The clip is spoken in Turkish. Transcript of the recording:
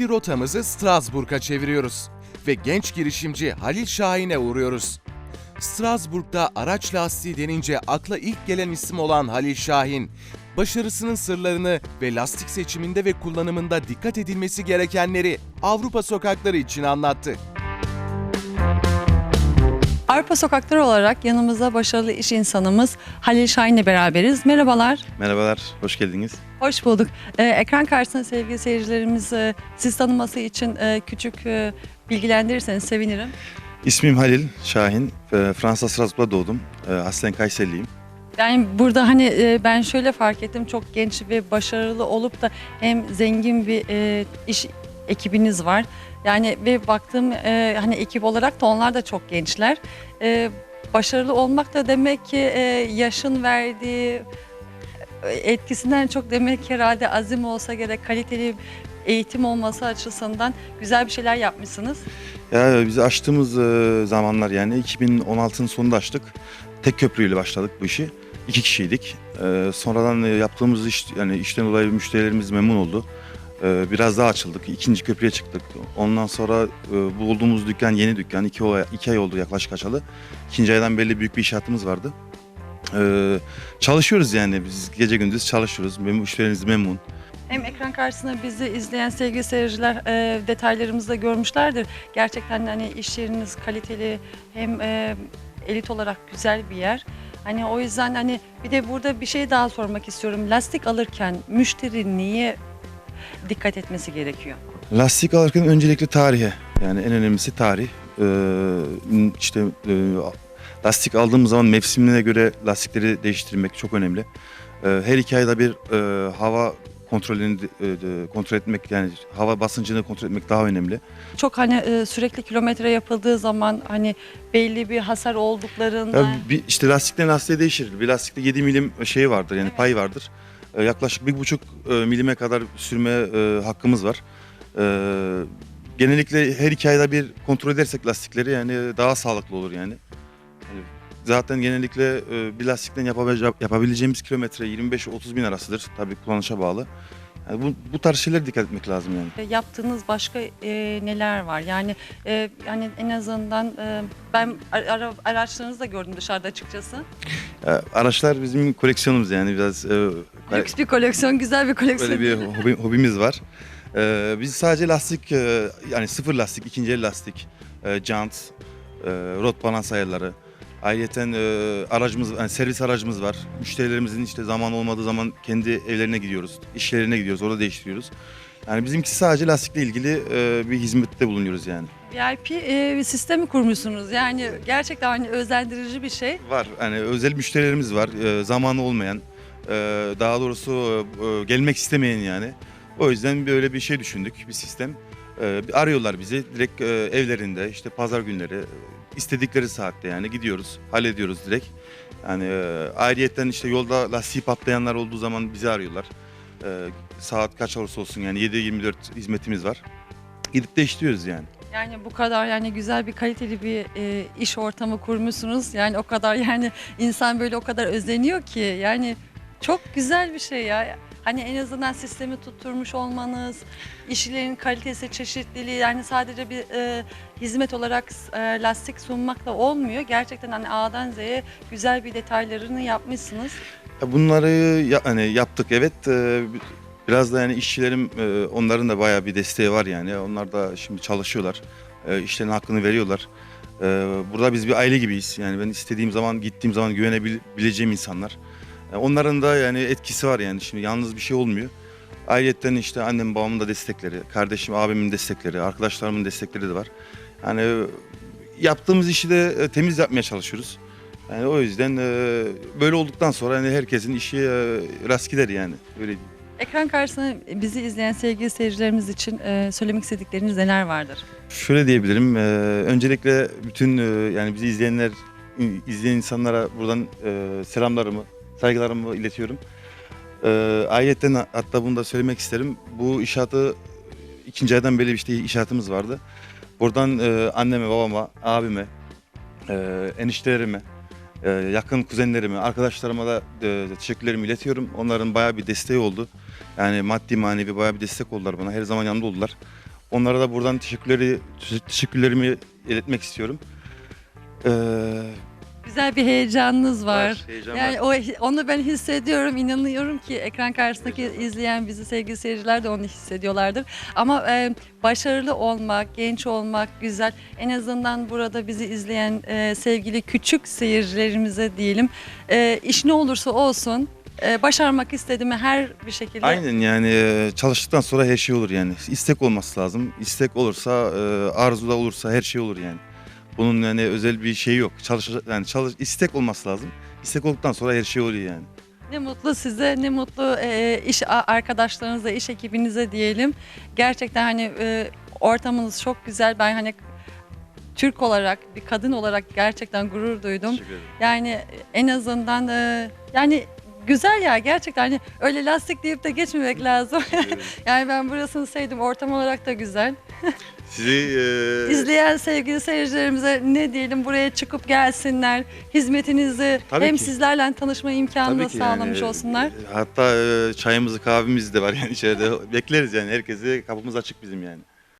Şimdi rotamızı Strasbourg'a çeviriyoruz ve genç girişimci Halil Şahin'e uğruyoruz. Strasbourg'da araç lastiği denince akla ilk gelen isim olan Halil Şahin, başarısının sırlarını ve lastik seçiminde ve kullanımında dikkat edilmesi gerekenleri Avrupa sokakları için anlattı. Arpa Sokakları olarak yanımızda başarılı iş insanımız Halil Şahin'le beraberiz. Merhabalar. Merhabalar, hoş geldiniz. Hoş bulduk. Ee, ekran karşısında sevgili seyircilerimiz e, siz tanıması için e, küçük e, bilgilendirirseniz sevinirim. İsmim Halil Şahin, e, Fransa Strasbourg'da doğdum. E, Aslen Kayserliyim. Yani burada hani e, ben şöyle fark ettim çok genç ve başarılı olup da hem zengin bir e, iş ekibiniz var. Yani ve baktığım e, hani ekip olarak da onlar da çok gençler. E, başarılı olmak da demek ki e, yaşın verdiği e, etkisinden çok demek herhalde azim olsa gerek kaliteli eğitim olması açısından güzel bir şeyler yapmışsınız. Ya biz açtığımız e, zamanlar yani 2016'nın sonunda açtık. Tek köprüyle başladık bu işi. İki kişiydik. E, sonradan yaptığımız iş yani işten dolayı müşterilerimiz memnun oldu. E, biraz daha açıldık. İkinci köprüye çıktık. Ondan sonra e, bu olduğumuz dükkan yeni dükkan. İki, ay- iki ay oldu yaklaşık açalı. İkinci aydan belli büyük bir inşaatımız vardı. E, çalışıyoruz yani biz gece gündüz çalışıyoruz. Mem- Müşterimiz memnun. Hem ekran karşısında bizi izleyen sevgili seyirciler e, detaylarımızı da görmüşlerdir. Gerçekten hani iş yeriniz kaliteli hem e, elit olarak güzel bir yer. Hani o yüzden hani bir de burada bir şey daha sormak istiyorum. Lastik alırken müşteri niye dikkat etmesi gerekiyor? Lastik alırken öncelikle tarihe yani en önemlisi tarih. Ee, işte e, lastik aldığımız zaman mevsimine göre lastikleri değiştirmek çok önemli. Ee, her iki ayda bir e, hava kontrolünü e, kontrol etmek yani hava basıncını kontrol etmek daha önemli. Çok hani e, sürekli kilometre yapıldığı zaman hani belli bir hasar olduklarında Ya bir, işte lastikten lastiğe değişir. Bir lastikte 7 milim şey vardır yani Evet. pay vardır. Ee, yaklaşık bir buçuk e, milime kadar sürme e, hakkımız var. Ee, genellikle her iki ayda bir kontrol edersek lastikleri yani daha sağlıklı olur yani. Yani zaten genellikle e, bir lastikten yapabilece- yapabileceğimiz kilometre 25-30 bin arasıdır. Tabii kullanışa bağlı. Yani bu, bu tarz şeylere dikkat etmek lazım yani. E, yaptığınız başka e, neler var? Yani e, yani en azından e, ben ara, araçlarınızı da gördüm dışarıda açıkçası. Ee, araçlar bizim koleksiyonumuz yani biraz e, Lüks bir koleksiyon, güzel bir koleksiyon. Böyle bir hobi- hobimiz var. Ee, biz sadece lastik e, yani sıfır lastik, ikinci el lastik, e, jant, e, rot balans ayarları. Ayrıca aracımız, yani servis aracımız var. Müşterilerimizin işte zaman olmadığı zaman kendi evlerine gidiyoruz, işlerine gidiyoruz, orada değiştiriyoruz. Yani bizimki sadece lastikle ilgili e, bir hizmette bulunuyoruz yani. VIP e, bir sistemi kurmuşsunuz. Yani gerçekten hani özendirici bir şey. Var hani özel müşterilerimiz var, e, zamanı olmayan, e, daha doğrusu e, gelmek istemeyen yani. O yüzden böyle bir şey düşündük, bir sistem. E, bir arıyorlar bizi direkt e, evlerinde, işte pazar günleri, e, istedikleri saatte yani gidiyoruz, hallediyoruz direkt. Yani e, ayrıyetten işte yolda lastiği patlayanlar olduğu zaman bizi arıyorlar. E, saat kaç olursa olsun yani 7-24 hizmetimiz var. Gidip değiştiriyoruz yani. Yani bu kadar yani güzel bir kaliteli bir e, iş ortamı kurmuşsunuz. Yani o kadar yani insan böyle o kadar özeniyor ki yani çok güzel bir şey ya. Hani en azından sistemi tutturmuş olmanız, işlerin kalitesi, çeşitliliği yani sadece bir e, hizmet olarak e, lastik sunmakla olmuyor. Gerçekten hani A'dan Z'ye güzel bir detaylarını yapmışsınız. Ya Bunları ya, hani yaptık evet. Ee, Biraz da yani işçilerim e, onların da bayağı bir desteği var yani. Onlar da şimdi çalışıyorlar. E, işlerin hakkını veriyorlar. E, Burada biz bir aile gibiyiz. Yani ben istediğim zaman gittiğim zaman güvenebileceğim insanlar. E, Onların da yani etkisi var yani. Şimdi yalnız bir şey olmuyor. Ayrıca işte annem babamın da destekleri, kardeşim abimin destekleri, arkadaşlarımın destekleri de var. Yani yaptığımız işi de e, temiz yapmaya çalışıyoruz. Yani o yüzden e, böyle olduktan sonra hani herkesin işi e, rast gider yani. Öyle diyeyim. Ekran karşısında bizi izleyen sevgili seyircilerimiz için e, söylemek istedikleriniz neler vardır? Şöyle diyebilirim. e, öncelikle bütün e, yani bizi izleyenler izleyen insanlara buradan e, selamlarımı, saygılarımı iletiyorum. E, ayrıca hatta bunu da söylemek isterim. Bu inşaatı ikinci aydan beri işte inşaatımız vardı. Buradan e, anneme, babama, abime, e, eniştelerime, e, yakın kuzenlerime, arkadaşlarıma da e, teşekkürlerimi iletiyorum. Onların bayağı bir desteği oldu. Yani maddi manevi bayağı bir destek oldular bana. Her zaman yanımda oldular. Onlara da buradan teşekkürleri teşekkürlerimi iletmek istiyorum. Ee, Güzel bir heyecanınız var. heyecan Yani o onu ben hissediyorum. İnanıyorum ki ekran karşısındaki izleyen bizi sevgili seyirciler de onu hissediyorlardır. Ama e, başarılı olmak, genç olmak güzel. En azından burada bizi izleyen e, sevgili küçük seyircilerimize diyelim. E, iş ne olursa olsun e, başarmak istediğimi her bir şekilde Aynen yani e, çalıştıktan sonra her şey olur yani. İstek olması lazım. İstek olursa, e, arzu da olursa her şey olur yani. Bunun yani özel bir şey yok. Çalış yani çalış istek olması lazım. İstek olduktan sonra her şey oluyor yani. Ne mutlu size, ne mutlu e, iş arkadaşlarınıza, iş ekibinize diyelim. Gerçekten hani e, ortamınız çok güzel. Ben hani Türk olarak, bir kadın olarak gerçekten gurur duydum. Yani en azından e, yani güzel ya gerçekten hani öyle lastik deyip de geçmemek lazım. Yani ben burasını sevdim. Ortam olarak da güzel. Sizi e, İzleyen sevgili seyircilerimize ne diyelim buraya çıkıp gelsinler. Hizmetinizi Tabii hem ki. sizlerle tanışma imkanı da sağlamış yani, olsunlar. e, Hatta e, çayımızı kahvemizi de var yani içeride. Bekleriz yani herkesi kapımız açık bizim yani.